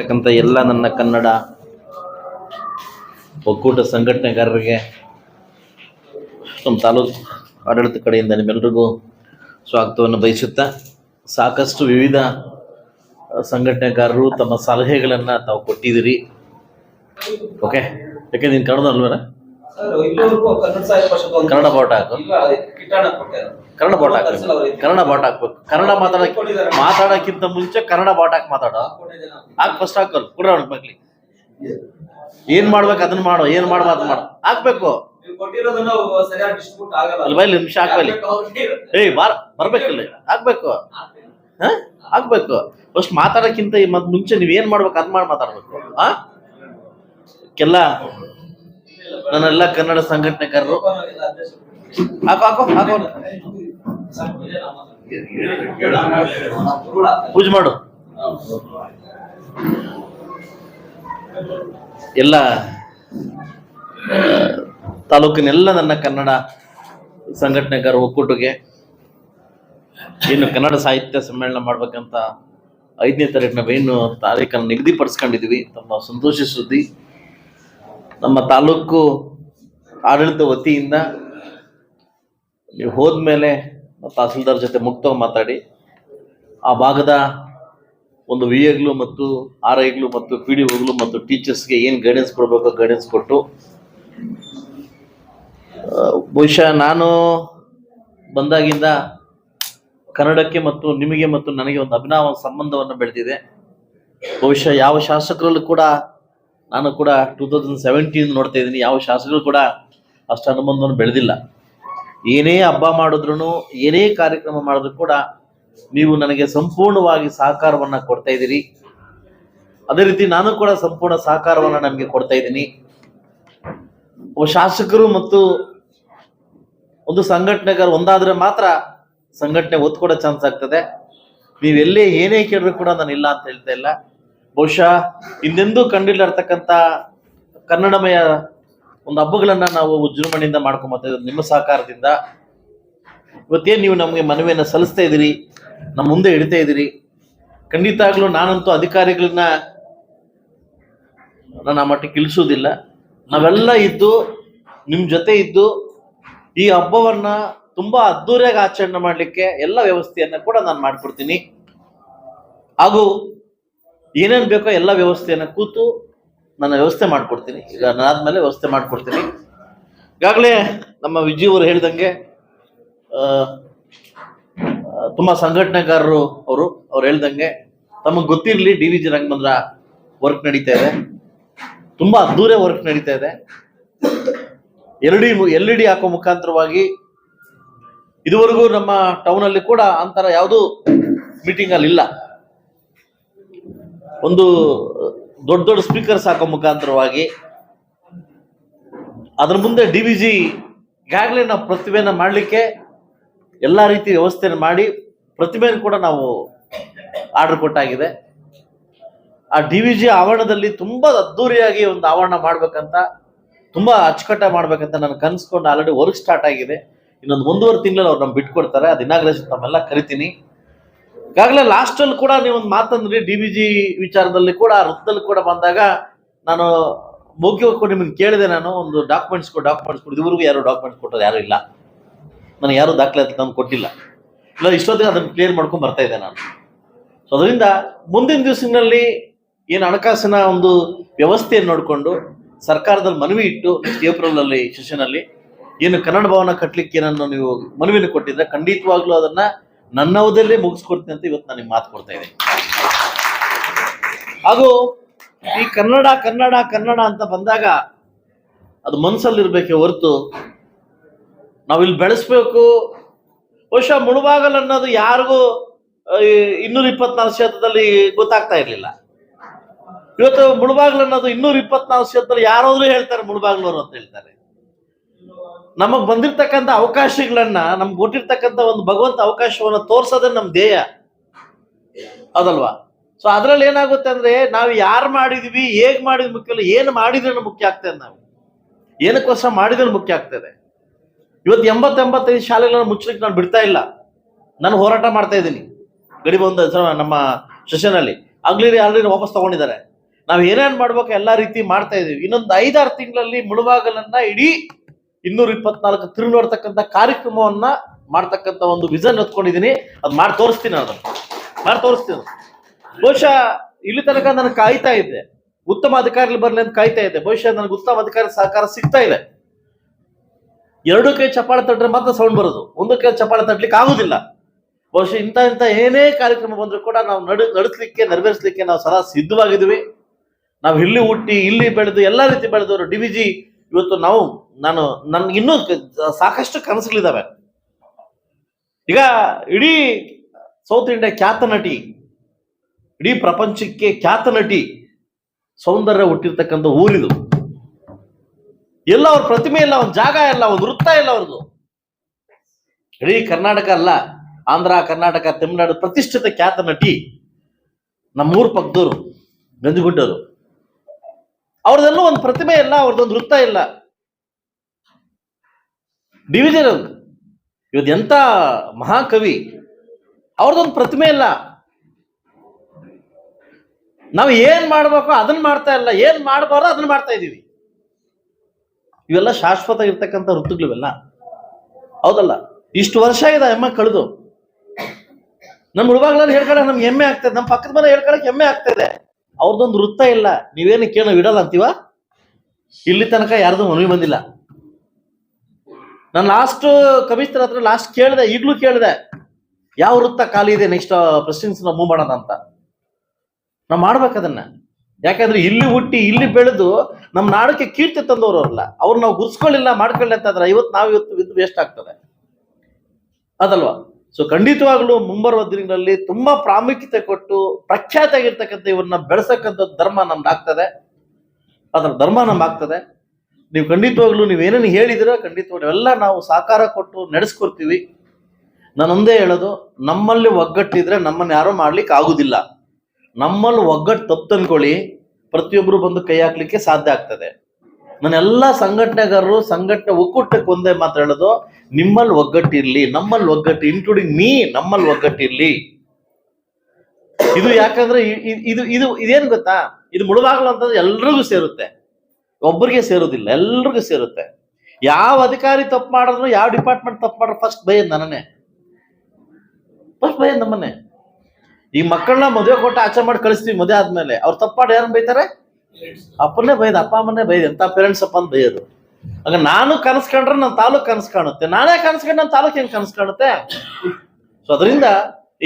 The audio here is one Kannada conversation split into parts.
ಇರ್ತಕ್ಕಂಥ ಎಲ್ಲ ನನ್ನ ಕನ್ನಡ ಒಕ್ಕೂಟ ಸಂಘಟನೆಗಾರರಿಗೆ, ನಮ್ಮ ತಾಲೂಕು ಆಡಳಿತ ಕಡೆಯಿಂದ ನಿಮ್ಮೆಲ್ಲರಿಗೂ ಸ್ವಾಗತವನ್ನು ಬಯಸುತ್ತಾ, ಸಾಕಷ್ಟು ವಿವಿಧ ಸಂಘಟನೆಗಾರರು ತಮ್ಮ ಸಲಹೆಗಳನ್ನು ತಾವು ಕೊಟ್ಟಿದ್ದೀರಿ. ಓಕೆ ಯಾಕೆ, ನೀನು ಕನ್ನಡದಲ್ವರ ಕನ್ನಡ ಬಾಟ್ ಹಾಕು. ಕನ್ನಡ ಬೋಟ್ ಹಾಕು. ಕನ್ನಡ ಬಾಟ್ ಹಾಕ್ಬೇಕು. ಕನ್ನಡ ಮಾತಾಡಕ್ ಮಾತಾಡಕ್ಕಿಂತ ಮುಂಚೆ ಕನ್ನಡ ಬಾಟ್ ಹಾಕಿ ಮಾತಾಡೋ. ಹಾಕ್ ಫಸ್ಟ್ ಹಾಕಲ್ ಅವ್ನಿಗೆ ಮಕ್ಳಿಗೆ ಏನ್ ಮಾಡ್ಬೇಕು ಅದನ್ನ ಮಾಡು ಏನ್ ಮಾಡ್ಬಾರ್ದು ಅದನ್ನ ಮಾಡು. ಹಾಕ್ಬೇಕು. ಬೈಲಿ ನಿಮಿಷ ಹಾಕ್ಬಲ್ಲಿ. ಏಯ್ ಬಾರ್ ಬರ್ಬೇಕಿಲ್ಲ. ಹಾಕ್ಬೇಕು. ಹ? ಹಾಕ್ಬೇಕು. ಫಸ್ಟ್ ಮಾತಾಡಕ್ಕಿಂತ ಮುಂಚೆ ನೀವ್ ಏನ್ ಮಾಡ್ಬೇಕು ಅದ್ ಮಾಡಿ ಮಾತಾಡ್ಬೇಕು. ಆ ಕೆಲ್ಲ. ನನ್ನೆಲ್ಲ ಕನ್ನಡ ಗುರುಗಳ. ಪೂಜೆ ಮಾಡು. ಎಲ್ಲ, ತಾಲೂಕಿನೆಲ್ಲ ನನ್ನ ಕನ್ನಡ ಸಂಘಟನೆಗಾರ ಒಕ್ಕೂಟಗೆ ಏನು ಕನ್ನಡ ಸಾಹಿತ್ಯ ಸಮ್ಮೇಳನ ಮಾಡ್ಬೇಕಂತ ಐದನೇ ತಾರೀಕು ಏನು ತಾರೀಕನ್ನು ನಿಗದಿಪಡಿಸ್ಕೊಂಡಿದ್ವಿ ತಮ್ಮ ಸಂತೋಷ ಸುದ್ದಿ. ನಮ್ಮ ತಾಲೂಕು ಆಡಳಿತ ವತಿಯಿಂದ ನೀವು ಹೋದ್ಮೇಲೆ ತಹಸೀಲ್ದಾರ್ ಜೊತೆ ಮುಕ್ತವಾಗಿ ಮಾತಾಡಿ, ಆ ಭಾಗದ ಒಂದು ವಿ ಎಗ್ಲು ಮತ್ತು ಆರ್ ಐಗ್ಲು ಮತ್ತು ಪಿ ಡಿ ಓಗ್ಲು ಮತ್ತು ಟೀಚರ್ಸ್ಗೆ ಏನು ಗೈಡೆನ್ಸ್ ಕೊಡಬೇಕು ಗೈಡೆನ್ಸ್ ಕೊಟ್ಟು ಬಹುಶಃ ನಾನು ಬಂದಾಗಿಂದ ಕನ್ನಡಕ್ಕೆ ಮತ್ತು ನಿಮಗೆ ಮತ್ತು ನನಗೆ ಒಂದು ಅಭಿನವ ಸಂಬಂಧವನ್ನು ಬೆಳೆದಿದೆ. ಬಹುಶಃ ಯಾವ ಶಾಸಕರಲ್ಲೂ ಕೂಡ ನಾನು ಕೂಡ ಟೂ ತೌಸಂಡ್ ಸೆವೆಂಟೀನ್ ನೋಡ್ತಾ ಇದ್ದೀನಿ. ಯಾವ ಶಾಸಕರು ಕೂಡ ಅಷ್ಟು ಅನುಬಂಧವನ್ನು ಬೆಳೆದಿಲ್ಲ. ಏನೇ ಹಬ್ಬ ಮಾಡಿದ್ರು ಏನೇ ಕಾರ್ಯಕ್ರಮ ಮಾಡಿದ್ರು ಕೂಡ ನೀವು ನನಗೆ ಸಂಪೂರ್ಣವಾಗಿ ಸಹಕಾರವನ್ನ ಕೊಡ್ತಾ ಇದ್ದೀರಿ. ಅದೇ ರೀತಿ ನಾನು ಕೂಡ ಸಂಪೂರ್ಣ ಸಹಕಾರವನ್ನು ನಮಗೆ ಕೊಡ್ತಾ ಇದ್ದೀನಿ. ಶಾಸಕರು ಮತ್ತು ಒಂದು ಸಂಘಟನೆಗಾರ ಒಂದಾದ್ರೆ ಮಾತ್ರ ಸಂಘಟನೆ ಒತ್ತು ಕೊಡೋ ಚಾನ್ಸ್ ಆಗ್ತದೆ. ನೀವೆಲ್ಲೇ ಏನೇ ಕೇಳಿದ್ರು ಕೂಡ ನಾನು ಇಲ್ಲ ಅಂತ ಹೇಳ್ತಾ ಇಲ್ಲ. ಬಹುಶಃ ಹಿಂದೆಂದೂ ಕಂಡಿಲ್ಲರ್ತಕ್ಕಂಥ ಕನ್ನಡಮಯ ಒಂದು ಹಬ್ಬಗಳನ್ನ ನಾವು ವಿಜೃಂಭಣೆಯಿಂದ ಮಾಡ್ಕೊಂಡ್ ಬರ್ತಾ ಇದ್ದೀವಿ. ನಿಮ್ಮ ಸಹಕಾರದಿಂದ. ಇವತ್ತೇನು ನೀವು ನಮಗೆ ಮನವಿಯನ್ನು ಸಲ್ಲಿಸ್ತಾ ಇದ್ದೀರಿ? ನಮ್ಮ ಮುಂದೆ ಇಡ್ತಾ ಇದ್ದೀರಿ? ಖಂಡಿತಾಗ್ಲೂ ನಾನಂತೂ ಅಧಿಕಾರಿಗಳನ್ನ ನನ್ನ ಮಟ್ಟಿಗೆ ಇಳಿಸೋದಿಲ್ಲ ನಾವೆಲ್ಲ ಇದ್ದು ನಿಮ್ಮ ಜೊತೆ ಇದ್ದು, ಈ ಹಬ್ಬವನ್ನ ತುಂಬಾ ಅದ್ದೂರಿಯಾಗಿ ಆಚರಣೆ ಮಾಡಲಿಕ್ಕೆ ಎಲ್ಲ ವ್ಯವಸ್ಥೆಯನ್ನ ಕೂಡ ನಾನು ಮಾಡ್ಕೊಡ್ತೀನಿ. ಹಾಗೂ ಏನೇನು ಬೇಕೋ ಎಲ್ಲ ವ್ಯವಸ್ಥೆಯನ್ನು ಕೂತು ನಾನು ವ್ಯವಸ್ಥೆ ಮಾಡಿಕೊಡ್ತೀನಿ. ಈಗ ನಾದ್ಮೇಲೆ ವ್ಯವಸ್ಥೆ ಮಾಡಿಕೊಡ್ತೀನಿ. ಈಗಾಗಲೇ ನಮ್ಮ ವಿಜಯವರು ಅವರು ತುಂಬ ಸಂಘಟನೆಗಾರರು ಅವರು, ಅವ್ರು ಹೇಳ್ದಂಗೆ ತಮಗೆ ಗೊತ್ತಿರಲಿ D V G Rangamandira work ನಡೀತಾ ಇದೆ. ತುಂಬ ಅದ್ದೂರಿಯ ವರ್ಕ್ ನಡೀತಾ ಇದೆ. L D L E D ಹಾಕೋ ಮುಖಾಂತರವಾಗಿ ಇದುವರೆಗೂ ನಮ್ಮ ಟೌನಲ್ಲಿ ಕೂಡ ಅಂತರ ಯಾವುದು ಮೀಟಿಂಗ್ ಅಲ್ಲಿ ಇಲ್ಲ. ಒಂದು, ದೊಡ್ಡ ದೊಡ್ಡ ಸ್ಪೀಕರ್ಸ್ ಹಾಕೋ ಮುಖಾಂತರವಾಗಿ ಅದ್ರ ಮುಂದೆ ಡಿ ವಿ ಜಿ ಈಗಾಗಲೇ ನಾವು ಪ್ರತಿಭೆಯನ್ನು ಮಾಡಲಿಕ್ಕೆ ಎಲ್ಲ ರೀತಿ ವ್ಯವಸ್ಥೆಯನ್ನು ಮಾಡಿ ಪ್ರತಿಭೆಯನ್ನು ಕೂಡ ನಾವು ಆರ್ಡರ್ ಕೊಟ್ಟಾಗಿದೆ. ಆ ಡಿ ವಿ ಜಿ ಆವರಣದಲ್ಲಿ ತುಂಬ ಅದ್ದೂರಿಯಾಗಿ ಒಂದು ಆವರಣ ಮಾಡ್ಬೇಕಂತ, ತುಂಬ ಅಚ್ಚುಕಟ್ಟ ಮಾಡ್ಬೇಕಂತ ನಾನು ಕನ್ಸ್ಕೊಂಡು ಆಲ್ರೆಡಿ ವರ್ಕ್ ಸ್ಟಾರ್ಟ್ ಆಗಿದೆ. ಇನ್ನೊಂದು ಒಂದೂವರೆ ತಿಂಗಳಲ್ಲಿ ಅವ್ರು ನಮ್ಗೆ ಬಿಟ್ಕೊಡ್ತಾರೆ. ಅದು ಇನಾಗ್ರೇಷನ್ ತಮ್ಮೆಲ್ಲ ಕರಿತೀನಿ. ಈಗಾಗಲೇ ಲಾಸ್ಟಲ್ಲಿ ಕೂಡ ನೀವು ಒಂದು ಮಾತಂದ್ರಿ ಡಿ ಬಿ ಜಿ ವಿಚಾರದಲ್ಲಿ ಕೂಡ ವೃತ್ತದಲ್ಲಿ ಕೂಡ ಬಂದಾಗ ನಾನು ಮುಖ್ಯವಾಗಿ ನಿಮ್ಮನ್ನು ಕೇಳಿದೆ ನಾನು, ಒಂದು ಡಾಕ್ಯುಮೆಂಟ್ಸ್ ಡಾಕ್ಯುಮೆಂಟ್ಸ್ ಕೊಡಿ ಇವ್ರಿಗೂ ಯಾರು ಡಾಕ್ಯುಮೆಂಟ್ಸ್ ಕೊಟ್ಟರು ಯಾರು ಇಲ್ಲ. ನನಗೆ ಯಾರು ದಾಖಲಾತಿ ತಂದು ಕೊಟ್ಟಿಲ್ಲ. ಇಲ್ಲ, ಇಷ್ಟೊತ್ತಿಗೆ ಅದನ್ನು ಕ್ಲಿಯರ್ ಮಾಡ್ಕೊಂಡು ಬರ್ತಾ ಇದ್ದೆ ನಾನು. ಸೊ ಅದರಿಂದ ಮುಂದಿನ ದಿವಸಿನಲ್ಲಿ ಏನು ಹಣಕಾಸಿನ ಒಂದು ವ್ಯವಸ್ಥೆಯನ್ನು ನೋಡಿಕೊಂಡು, ಸರ್ಕಾರದಲ್ಲಿ ಮನವಿ ಇಟ್ಟು ನೆಕ್ಸ್ಟ್ ಏಪ್ರಿಲಲ್ಲಿ ಸೆಷನಲ್ಲಿ ಏನು ಕನ್ನಡ ಭವನ ಕಟ್ಟಲಿಕ್ಕೆ ಏನನ್ನು ನೀವು ಮನವಿಯನ್ನು ಕೊಟ್ಟಿದ್ರೆ ಖಂಡಿತವಾಗ್ಲೂ ಅದನ್ನ ನನ್ನ ಅವಧಲ್ಲೇ ಮುಗಿಸ್ಕೊಡ್ತೀನಿ ಅಂತ ಇವತ್ತು ನಾನು ಮಾತು ಕೊಡ್ತಾ ಇದ್ದೀನಿ. ಹಾಗೂ ಈ ಕನ್ನಡ ಕನ್ನಡ ಕನ್ನಡ ಅಂತ ಬಂದಾಗ ಅದು ಮನಸ್ಸಲ್ಲಿರ್ಬೇಕೆ ಹೊರತು ನಾವಿಲ್ಲಿ ಬೆಳೆಸ್ಬೇಕು. ಬಹುಶಃ ಮುಳುಬಾಗಲ್ ಅನ್ನೋದು ಯಾರಿಗೂ ಇನ್ನೂರ ಇಪ್ಪತ್ನಾಲ್ಕು ಕ್ಷೇತ್ರದಲ್ಲಿ ಗೊತ್ತಾಗ್ತಾ ಇರಲಿಲ್ಲ. ಇವತ್ತು ಮುಳುಬಾಗ್ಲು ಅನ್ನೋದು ಇನ್ನೂರ ಇಪ್ಪತ್ನಾಲ್ಕು ಶತದಲ್ಲಿ ಯಾರಾದ್ರೂ ಹೇಳ್ತಾರೆ ಮುಳುಬಾಗ್ಲೂರು ಅಂತ ಹೇಳ್ತಾರೆ. ನಮಗ್ ಬಂದಿರ್ತಕ್ಕಂಥ ಅವಕಾಶಗಳನ್ನ, ನಮ್ಗೆ ಕೊಟ್ಟಿರ್ತಕ್ಕಂಥ ಒಂದು ಭಗವಂತ ಅವಕಾಶವನ್ನ ತೋರ್ಸೋದೇ ನಮ್ ಧ್ಯೇಯ. ಅದಲ್ವಾ? ಸೊ ಅದ್ರಲ್ಲಿ ಏನಾಗುತ್ತೆ ಅಂದ್ರೆ, ನಾವು ಯಾರು ಮಾಡಿದ್ವಿ, ಹೇಗ್ ಮಾಡಿದ್ ಮುಖ್ಯ ಏನ್ ಮಾಡಿದ್ರೆ ಮುಖ್ಯ ಆಗ್ತದೆ ನಾವು. ಏನಕ್ಕೋಸ್ಕರ ಮಾಡಿದ್ರೆ ಮುಖ್ಯ ಆಗ್ತದೆ ಇವತ್ತು ಎಂಬತ್ತೆಂಬತ್ತೈದು ಶಾಲೆಗಳನ್ನ ಮುಚ್ಚಲಿಕ್ಕೆ ನಾನು ಬಿಡ್ತಾ ಇಲ್ಲ. ನಾನು ಹೋರಾಟ ಮಾಡ್ತಾ ಇದ್ದೀನಿ. ಗಡಿ ಬಂದ ನಮ್ಮ ಸೆಷನ್ ಅಲ್ಲಿ ಆಗ್ಲಿ ಆಲ್ರೆಡಿ ವಾಪಸ್ ತಗೊಂಡಿದ್ದಾರೆ. ನಾವು ಏನೇನು ಮಾಡ್ಬೇಕು, ಎಲ್ಲಾ ರೀತಿ ಮಾಡ್ತಾ ಇದೀವಿ. ಇನ್ನೊಂದು ಐದಾರು ತಿಂಗಳಲ್ಲಿ ಮುಳುಬಾಗಲನ್ನ ಇಡೀ ಇನ್ನೂರ ಇಪ್ಪತ್ನಾಲ್ಕು ತಿರುಗಿ ನೋಡ್ತಕ್ಕಂಥ ಕಾರ್ಯಕ್ರಮವನ್ನ ಮಾಡ್ತಕ್ಕಂಥ ಒಂದು ವಿಜನ್ ಹೊತ್ಕೊಂಡಿದೀನಿ ಅದ್ ಮಾಡಿ ತೋರಿಸ್ತೀನಿ ಅದನ್ನು. ಮಾಡಿ ತೋರಿಸ್ತೀನಿ ಬಹುಶಃ ಇಲ್ಲಿ ತನಕ ನನಗೆ ಕಾಯ್ತಾ ಇದ್ದೆ. ಉತ್ತಮ ಅಧಿಕಾರಿಗಳು ಬರಲಿ ಅಂತ ಕಾಯ್ತಾ ಇದ್ದೆ. ಬಹುಶಃ ನನಗೆ ಉತ್ತಮ ಅಧಿಕಾರಿ ಸಹಕಾರ ಸಿಗ್ತಾ ಇದೆ ಎರಡು ಕೈ ಚಪ್ಪಾಳೆ ತಟ್ರೆ ಮಾತ್ರ ಸೌಂಡ್ ಬರೋದು. ಒಂದು ಕೈ ಚಪ್ಪಾಳೆ ತಟ್ಲಿಕ್ಕೆ ಆಗುದಿಲ್ಲ. ಬಹುಶಃ ಇಂಥ ಇಂಥ ಏನೇ ಕಾರ್ಯಕ್ರಮ ಬಂದರೂ ಕೂಡ ನಾವು ನಡ ನಡೆಸಲಿಕ್ಕೆ, ನೆರವೇರಿಸಲಿಕ್ಕೆ ನಾವು ಸದಾ ಸಿದ್ಧವಾಗಿದ್ದೀವಿ. ನಾವು ಇಲ್ಲಿ ಹುಟ್ಟಿ, ಇಲ್ಲಿ ಬೆಳೆದು, ಎಲ್ಲಾ ರೀತಿ ಬೆಳೆದವರು, ಡಿ ಜಿ ಇವತ್ತು ನಾವು, ನಾನು ನನ್ಗೆ ಇನ್ನೂ ಸಾಕಷ್ಟು ಕನಸುಗಳಿದಾವೆ. ಈಗ ಇಡೀ ಸೌತ್ ಇಂಡಿಯಾ ಖ್ಯಾತ ನಟಿ, ಇಡೀ ಪ್ರಪಂಚಕ್ಕೆ ಖ್ಯಾತ ನಟಿ ಸೌಂದರ್ಯ ಹುಟ್ಟಿರ್ತಕ್ಕಂಥ ಊರಿದು. ಎಲ್ಲ ಅವ್ರ ಪ್ರತಿಮೆ ಇಲ್ಲ ಒಂದು ಜಾಗ ಇಲ್ಲ ಒಂದು ವೃತ್ತ ಇಲ್ಲ ಅವ್ರದ್ದು. ಇಡೀ ಕರ್ನಾಟಕ ಅಲ್ಲ, ಆಂಧ್ರ, ಕರ್ನಾಟಕ, ತಮಿಳುನಾಡು ಪ್ರತಿಷ್ಠಿತ ಖ್ಯಾತ ನಟಿ ನಮ್ಮೂರ್ ಪಕ್ಕದವರು ಗಂಜುಗುಡ್ಡರು ಅವ್ರದೆಲ್ಲೂ ಒಂದು ಪ್ರತಿಮೆ ಇಲ್ಲ ಅವ್ರದ್ದೊಂದು ವೃತ್ತ ಇಲ್ಲ. ಡಿವಿಜನ್ ಅದು. ಇವತ್ತು ಎಂತ ಮಹಾಕವಿ ಅವ್ರದ್ದೊಂದು ಪ್ರತಿಮೆ ಇಲ್ಲ. ನಾವು ಏನ್ ಮಾಡ್ಬೇಕು ಅದನ್ನ ಮಾಡ್ತಾ ಇಲ್ಲ, ಏನ್ ಮಾಡಬಾರ್ದು ಅದನ್ನ ಮಾಡ್ತಾ ಇದೀವಿ ಇವೆಲ್ಲ ಶಾಶ್ವತ ಇರ್ತಕ್ಕಂಥ ಋತುಗಳಿವೆಲ್ಲ. ಹೌದಲ್ಲ? ಇಷ್ಟು ವರ್ಷ ಇದೆ ಎಮ್ಮ ಕಳೆದು. ನಮ್ಮ ಹುಡುಗಾಗ್ಲಲ್ಲಿ ಹೇಳ್ಕೊಳಕ್ ನಮ್ಗೆ ಹೆಮ್ಮೆ ಆಗ್ತದೆ. ನಮ್ಮ ಪಕ್ಕದ ಮನೆ ಹೇಳ್ಕೊಳಕ್ ಹೆಮ್ಮೆ ಆಗ್ತದೆ ಅವ್ರದ್ದೊಂದು ವೃತ್ತ ಇಲ್ಲ. ನೀವೇನು ಕೇಳೋ ಇಡಲ್ಲ ಅಂತೀವ? ಇಲ್ಲಿ ತನಕ ಯಾರ್ದು ಮನವಿ ಬಂದಿಲ್ಲ. ನಾನು ಲಾಸ್ಟ್ ಕಮಿಷನರ್ ಹತ್ರ ಲಾಸ್ಟ್ ಕೇಳಿದೆ, ಈಗಲೂ ಕೇಳಿದೆ. ಯಾವ ವೃತ್ತ ಖಾಲಿ ಇದೆ ನೆಕ್ಸ್ಟ್ ಪ್ರೆಸಿಡೆನ್ಸ್ ಮೂವ್ ಮಾಡೋಣ ಅಂತ. ನಾವು ಮಾಡ್ಬೇಕು ಅದನ್ನ. ಯಾಕಂದ್ರೆ ಇಲ್ಲಿ ಹುಟ್ಟಿ, ಇಲ್ಲಿ ಬೆಳೆದು ನಮ್ಮ ನಾಡಕ್ಕೆ ಕೀರ್ತಿ ತಂದವರು ಅಲ್ಲ ಅವ್ರು ನಾವು ಗುರ್ಸ್ಕೊಳ್ಳಿಲ್ಲ, ಮಾಡ್ಕೊಳ್ಳಿ ಅಂತಂದ್ರೆ ಇವತ್ತು ನಾವು ಇವತ್ತು ವೇಸ್ಟ್ ಆಗ್ತದೆ. ಅದಲ್ವಾ? ಸೊ ಖಂಡಿತವಾಗ್ಲೂ ಮುಂಬರುವ ದಿನಗಳಲ್ಲಿ ತುಂಬಾ ಪ್ರಾಮುಖ್ಯತೆ ಕೊಟ್ಟು ಪ್ರಖ್ಯಾತ ಆಗಿರ್ತಕ್ಕಂಥ ಇವ್ರನ್ನ ಬೆಳೆಸಕ್ಕಂಥ ಧರ್ಮ ನಮ್ದು ಆಗ್ತದೆ. ಅದರ ಧರ್ಮ ನಮ್ಗೆ ಆಗ್ತದೆ. ನೀವು ಖಂಡಿತವಾಗ್ಲೂ ನೀವೇನೇನು ಹೇಳಿದಿರೋ ಖಂಡಿತವಾಗ್ಲೂ ಎಲ್ಲ ನಾವು ಸಾಕಾರ ಕೊಟ್ಟು ನಡೆಸ್ಕೊಡ್ತೀವಿ. ನಾನೊಂದೇ ಹೇಳೋದು, ನಮ್ಮಲ್ಲಿ ಒಗ್ಗಟ್ಟಿದ್ರೆ ನಮ್ಮನ್ನ ಯಾರೂ ಮಾಡ್ಲಿಕ್ಕೆ ಆಗುದಿಲ್ಲ. ನಮ್ಮಲ್ಲಿ ಒಗ್ಗಟ್ಟು ತಪ್ಪು ತಂದ್ಕೊಳ್ಳಿ ಪ್ರತಿಯೊಬ್ಬರು ಬಂದು ಕೈ ಹಾಕ್ಲಿಕ್ಕೆ ಸಾಧ್ಯ ಆಗ್ತದೆ. ನನ್ನ ಎಲ್ಲ ಸಂಘಟನೆಗಾರರು, ಸಂಘಟನೆ ಒಕ್ಕೂಟಕ್ಕೆ ಒಂದೇ ಮಾತಾಡೋದು ನಿಮ್ಮಲ್ಲಿ ಒಗ್ಗಟ್ಟಿರ್ಲಿ ನಮ್ಮಲ್ಲಿ ಒಗ್ಗಟ್ಟು ಇನ್ಕ್ಲೂಡಿಂಗ್ ನೀ ನಮ್ಮಲ್ಲಿ ಒಗ್ಗಟ್ಟಿರ್ಲಿ ಇದು ಯಾಕಂದ್ರೆ ಇದು ಇದು ಇದೇನು ಗೊತ್ತಾ? ಇದು ಮುಳುಬಾಗ್ಲು ಅಂತಂದ್ರೆ ಎಲ್ರಿಗೂ ಸೇರುತ್ತೆ. ಒಬ್ಬರಿಗೆ ಸೇರೋದಿಲ್ಲ, ಎಲ್ರಿಗೂ ಸೇರುತ್ತೆ. ಯಾವ ಅಧಿಕಾರಿ ತಪ್ಪು ಮಾಡಿದ್ರು, ಯಾವ ಡಿಪಾರ್ಟ್ಮೆಂಟ್ ತಪ್ಪು ಮಾಡ್ರು ಫಸ್ಟ್ ಭಯ ನನ್ನೇ ಫಸ್ಟ್ ಭಯ ನಮ್ಮನೆ. ಈ ಮಕ್ಕಳನ್ನ ಮದುವೆ ಕೊಟ್ಟು ಆಚೆ ಮಾಡಿ ಕಳಿಸ್ತೀವಿ ಮದುವೆ ಆದ್ಮೇಲೆ. ಅವ್ರು ತಪ್ಪು ಮಾಡಿ ಯಾರನ್ನ ಬೈತಾರೆ? ಅಪ್ಪನೇ ಬೈದ, ಅಪ್ಪ ಅಮ್ಮನೇ ಬೈದ, ಎಂತ ಪೇರೆಂಟ್ಸ್ ಅಪ್ಪ ಅಂತ ಬೈಯೋದು. ಆಗ ನಾನು ಕನಸು ಕಂಡ್ರೆ ನನ್ನ ತಾಲೂಕ್ ಕನಸು ಕಾಣುತ್ತೆ. ನಾನೇ ಕನಸು ಕಂಡ್ರೆ ನನ್ನ ತಾಲೂಕ್ ಹೆಂಗ್ ಕನಸು ಕಾಣುತ್ತೆ? ಸೊ ಅದರಿಂದ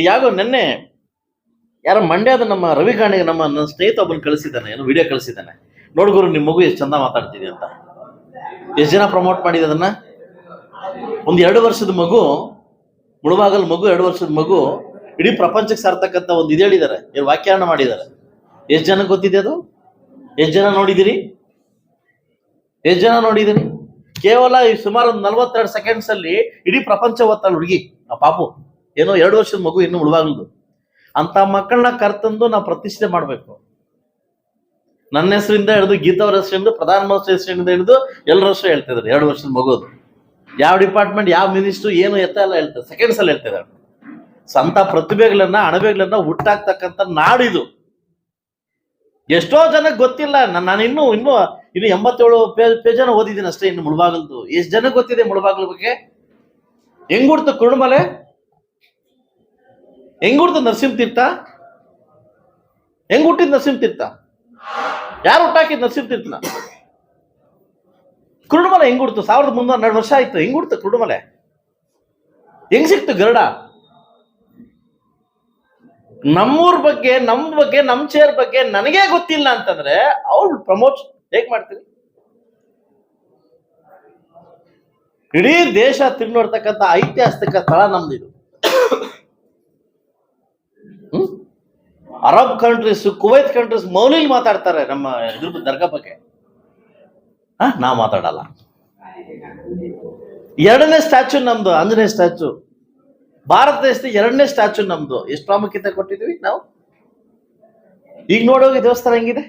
ಯಾಗೋ ನಿನ್ನೆ ಯಾರೋ ಮಂಡ್ಯದ ನಮ್ಮ ರವಿ ಗಾಣಿಗೆ ನಮ್ಮ ನನ್ನ ಸ್ನೇಹಿತ ಒಬ್ಬನ ಕಳಿಸಿದ್ದಾನೆ, ಏನೋ ವಿಡಿಯೋ ಕಳಿಸಿದ್ದಾನೆ. ನೋಡ್ಗುರು ನಿಮ್ಮ ಮಗು ಎಷ್ಟು ಚಂದ ಮಾತಾಡ್ತಿದೆ ಅಂತ. ಎಷ್ಟು ಜನ ಪ್ರಮೋಟ್ ಮಾಡಿದ ಅದನ್ನ? ಒಂದು ಎರಡು ವರ್ಷದ ಮಗು ಮುಳುಬಾಗಲ್ ಮಗು, ಎರಡು ವರ್ಷದ ಮಗು, ಇಡೀ ಪ್ರಪಂಚಕ್ಕೆ ಸಾರ್ತಕ್ಕಂಥ ಒಂದು ಇದು ಹೇಳಿದ್ದಾರೆ ವ್ಯಾಖ್ಯಾನ ಮಾಡಿದ್ದಾರೆ. ಎಷ್ಟು ಜನಕ್ಕೆ ಗೊತ್ತಿದೆ ಅದು? ಎಷ್ಟು ಜನ ನೋಡಿದಿರಿ? ಎಷ್ಟು ಜನ ನೋಡಿದಿರಿ? ಕೇವಲ ಈ ಸುಮಾರು ಒಂದು ನಲ್ವತ್ತೆರಡು ಸೆಕೆಂಡ್ಸ್ ಅಲ್ಲಿ ಇಡೀ ಪ್ರಪಂಚ ಓದ್ತಾಳೆ ಹುಡುಗಿ, ಆ ಪಾಪು, ಏನೋ ಎರಡು ವರ್ಷದ ಮಗು ಇನ್ನು ಮುಳುಬಾಗಲ್ದು ಅಂತ ಮಕ್ಕಳನ್ನ ಕರ್ತಂದು ನಾವು ಪ್ರತಿಷ್ಠೆ ಮಾಡಬೇಕು. ನನ್ನ ಹೆಸರಿಂದ ಹಿಡಿದು ಗೀತಾ ಅವ್ರ ಹೆಸರಿಂದ ಪ್ರಧಾನಮಂತ್ರಿ ಹೆಸರಿಂದ ಹಿಡಿದು ಎಲ್ಲರ ಹೆಸರು ಹೇಳ್ತಿದ್ದಾರೆ ಎರಡು ವರ್ಷದ ಮಗುದು ಯಾವ ಡಿಪಾರ್ಟ್ಮೆಂಟ್ ಯಾವ ಮಿನಿಸ್ಟ್ರು ಏನು ಎತ್ತ ಎಲ್ಲ ಹೇಳ್ತಾರೆ ಸೆಕೆಂಡ್ಸ್ ಅಲ್ಲಿ ಹೇಳ್ತಿದ್ದಾರೆ ಅಂತ ಪ್ರತಿಭೆಗಳನ್ನ, ಅಣಬೆಗಳನ್ನ ಹುಟ್ಟಾಕ್ತಕ್ಕಂಥ ನಾಡಿದು. ಎಷ್ಟೋ ಜನಕ್ಕೆ ಗೊತ್ತಿಲ್ಲ. ನಾನು ನಾನು ಇನ್ನೂ ಇನ್ನೂ ಇನ್ನು ಎಂಬತ್ತೇಳು ಪೇಜ್ ಪೇಜನ ಓದಿದ್ದೀನಿ ಅಷ್ಟೇ ಇನ್ನು ಮುಳುಬಾಗಲ್ದು. ಎಷ್ಟು ಜನಕ್ಕೆ ಗೊತ್ತಿದೆ ಮುಳಬಾಗಲ ಬಗ್ಗೆ? ಹೆಂಗ್ ಕುರುಣಮಲೆ ಹೆಂಗುಡ್ತು ನರಸಿಂಹ ತೀರ್ಥ ಹೆಂಗ್ ಹುಟ್ಟಿದ್ ನರಸಿಂಹ ತೀರ್ಥ ಯಾರು ಹುಟ್ಟಾಕಿದ್ ನರಸಿಂಹ ತೀರ್ಥನ ಕುರುಣಮಲೆ ಹೆಂಗ್ ಹುಡ್ತು ಸಾವಿರದ ಮುನ್ನೂರ ಎರಡು ವರ್ಷ ಆಯ್ತು. ಹೆಂಗ್ ಕುರುಡುಮಲೆ? ಹೆಂಗ್ ಸಿಕ್ತು ಗರುಡ? ನಮ್ಮೂರ್ ಬಗ್ಗೆ, ನಮ್ ಬಗ್ಗೆ, ನಮ್ ಚೇರ್ ಬಗ್ಗೆ ನನಗೆ ಗೊತ್ತಿಲ್ಲ ಅಂತಂದ್ರೆ ಅವ್ರು ಪ್ರಮೋಟ್ ಹೇಗ್ ಮಾಡ್ತೀರಿ? ಇಡೀ ದೇಶ ತಿರುಗಿ ನೋಡ್ತಕ್ಕಂಥ ಐತಿಹಾಸಿಕ ಸ್ಥಳ ನಮ್ದಿದು? ಅರಬ್ ಕಂಟ್ರೀಸ್ ಕುವೈತ್ ಕಂಟ್ರೀಸ್ ಮೌಲಿಲ್ ಮಾತಾಡ್ತಾರೆ ನಮ್ಮ ಇದ್ರ ದರ್ಗಾ ಬಗ್ಗೆ. ನಾ ಮಾತಾಡಲ್ಲ. ಎರಡನೇ ಸ್ಟ್ಯಾಚು ನಮ್ದು ಆಂಜನೇಯ ಸ್ಟ್ಯಾಚು ಭಾರತ ದೇಶದ ಎರಡನೇ ಸ್ಟ್ಯಾಚು ನಮ್ದು. ಎಷ್ಟು ಪ್ರಾಮುಖ್ಯತೆ ಕೊಟ್ಟಿದ್ವಿ ನಾವು? ಈಗ ನೋಡೋಗಿ ದೇವಸ್ಥಾನ ಹೆಂಗಿದೆ?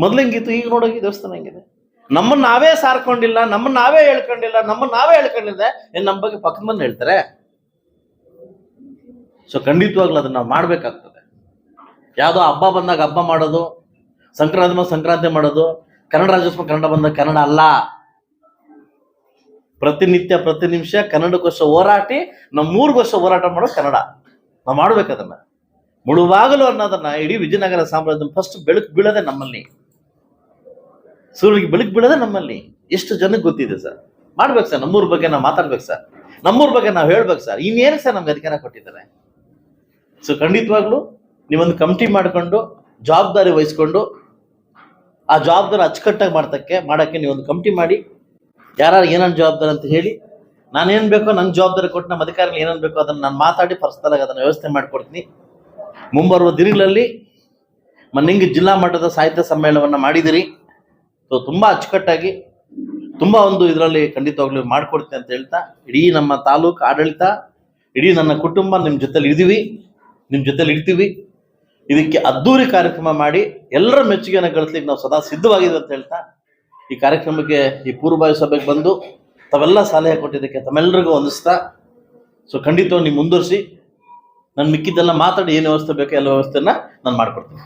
ಮೊದ್ಲು ಹೆಂಗಿತ್ತು? ಈಗ ನೋಡೋಗಿ ದೇವಸ್ಥಾನ ಹೆಂಗಿದೆ? ನಮ್ಮನ್ನ ನಾವೇ ಸಾರ್ಕೊಂಡಿಲ್ಲ, ನಮ್ಮನ್ನ ನಾವೇ ಹೇಳ್ಕೊಂಡಿಲ್ಲ, ನಮ್ಮನ್ನ ನಾವೇ ಹೇಳ್ಕೊಂಡಿಲ್ಲ. ಏನ್ ನಮ್ಮ ಬಗ್ಗೆ ಪಕ್ಕದ ಮಂದಿ ಹೇಳ್ತಾರೆ? ಸೊ ಖಂಡಿತವಾಗ್ಲೂ ಅದನ್ನ ನಾವು ಮಾಡ್ಬೇಕಾಗ್ತದೆ. ಯಾವುದೋ ಹಬ್ಬ ಬಂದಾಗ ಹಬ್ಬ ಮಾಡೋದು, ಸಂಕ್ರಾಂತಿ ಸಂಕ್ರಾಂತಿ ಮಾಡೋದು, ಕನ್ನಡ ರಾಜ್ಯೋತ್ಸವ ಕನ್ನಡ ಬಂದಾಗ ಕನ್ನಡ ಅಲ್ಲ. ಪ್ರತಿನಿತ್ಯ, ಪ್ರತಿ ನಿಮಿಷ ಕನ್ನಡಕ್ಕೋಸ್ಕರ ಹೋರಾಟಿ ವರ್ಷ ಹೋರಾಟ ಮಾಡೋದು ಕನ್ನಡ. ನಾವು ಮಾಡ್ಬೇಕದನ್ನ ಮುಳುವಾಗಲು ಅನ್ನೋದನ್ನ ಇಡೀ ವಿಜಯನಗರ ಸಾಮ್ರಾಜ್ಯ ಫಸ್ಟ್ ಬೆಳಕು ಬೀಳದೆ ನಮ್ಮಲ್ಲಿ. ಸೂರ್ಯಗೆ ಬೆಳಕು ಬೀಳದೆ ನಮ್ಮಲ್ಲಿ. ಎಷ್ಟು ಜನಕ್ಕೆ ಗೊತ್ತಿದೆ ಸರ್? ಮಾಡ್ಬೇಕು ಸರ್, ನಮ್ಮೂರ ಬಗ್ಗೆ ನಾವು ಮಾತಾಡ್ಬೇಕು ಸರ್. ನಮ್ಮೂರ ಬಗ್ಗೆ ನಾವು ಹೇಳ್ಬೇಕು ಸರ್. ಇನ್ನೇನು ಸರ್ ನಮ್ಗೆ ಅಧಿಕಾರ ಕೊಟ್ಟಿದ್ದಾರೆ? ಸೊ ಖಂಡಿತವಾಗ್ಲು ನೀವೊಂದು ಕಮಿಟಿ ಮಾಡಿಕೊಂಡು, ಜವಾಬ್ದಾರಿ ವಹಿಸ್ಕೊಂಡು, ಆ ಜವಾಬ್ದಾರಿ ಅಚ್ಚುಕಟ್ಟಾಗಿ ಮಾಡ್ತಕ್ಕೆ, ಮಾಡೋಕ್ಕೆ ನೀವೊಂದು ಕಮಿಟಿ ಮಾಡಿ ಯಾರು ಏನೇನು ಜವಾಬ್ದಾರಿ ಅಂತ ಹೇಳಿ ನಾನೇನು ಬೇಕೋ ನನ್ನ ಜವಾಬ್ದಾರಿ ಕೊಟ್ಟು ನಮ್ಮ ಅಧಿಕಾರಿಗಳು ಏನೇನು ಬೇಕೋ ಅದನ್ನು ನಾನು ಮಾತಾಡಿ ಪರ್ಸನಲ್ ಆಗಿ ಅದನ್ನು ವ್ಯವಸ್ಥೆ ಮಾಡಿಕೊಡ್ತೀನಿ. ಮುಂಬರುವ ದಿನಗಳಲ್ಲಿ ಮನ್ನಿಂಗ್ ಜಿಲ್ಲಾ ಮಟ್ಟದ ಸಾಹಿತ್ಯ ಸಮ್ಮೇಳನವನ್ನು ಮಾಡಿದಿರಿ. ಸೊ ತುಂಬ ಅಚ್ಚುಕಟ್ಟಾಗಿ, ತುಂಬ ಒಂದು ಇದರಲ್ಲಿ ಖಂಡಿತವಾಗ್ಲೂ ಮಾಡಿಕೊಡ್ತೀನಿ ಅಂತ ಹೇಳ್ತಾ, ಇಡೀ ನಮ್ಮ ತಾಲೂಕು ಆಡಳಿತ, ಇಡೀ ನನ್ನ ಕುಟುಂಬ ನಿಮ್ಮ ಜೊತೆಲಿ ಇದ್ದೀವಿ ನಿಮ್ಮ ಜೊತೆಲಿ ಇರ್ತೀವಿ. ಇದಕ್ಕೆ ಅದ್ದೂರಿ ಕಾರ್ಯಕ್ರಮ ಮಾಡಿ ಎಲ್ಲರ ಮೆಚ್ಚುಗೆಯನ್ನು ಗಳಿಸ್ಲಿಕ್ಕೆ ನಾವು ಸದಾ ಸಿದ್ಧವಾಗಿದೆ ಅಂತ ಹೇಳ್ತಾ ಈ ಕಾರ್ಯಕ್ರಮಕ್ಕೆ ಈ ಪೂರ್ವಭಾವಿ ಸಭೆಗೆ ಬಂದು ತಾವೆಲ್ಲ ಸಲಹೆ ಕೊಟ್ಟಿದ್ದಕ್ಕೆ ತಮ್ಮೆಲ್ಲರಿಗೂ ಹೊಂದಿಸ್ತಾ ಸೊ ಖಂಡಿತವಾಗಿ ನೀವು ಮುಂದುವರಿಸಿ. ನಾನು ಮಿಕ್ಕಿದ್ದೆಲ್ಲ ಮಾತಾಡಿ ಏನು ವ್ಯವಸ್ಥೆ ಬೇಕೋ ಎಲ್ಲ ವ್ಯವಸ್ಥೆನ ನಾನು ಮಾಡ್ಕೊಡ್ತೀನಿ.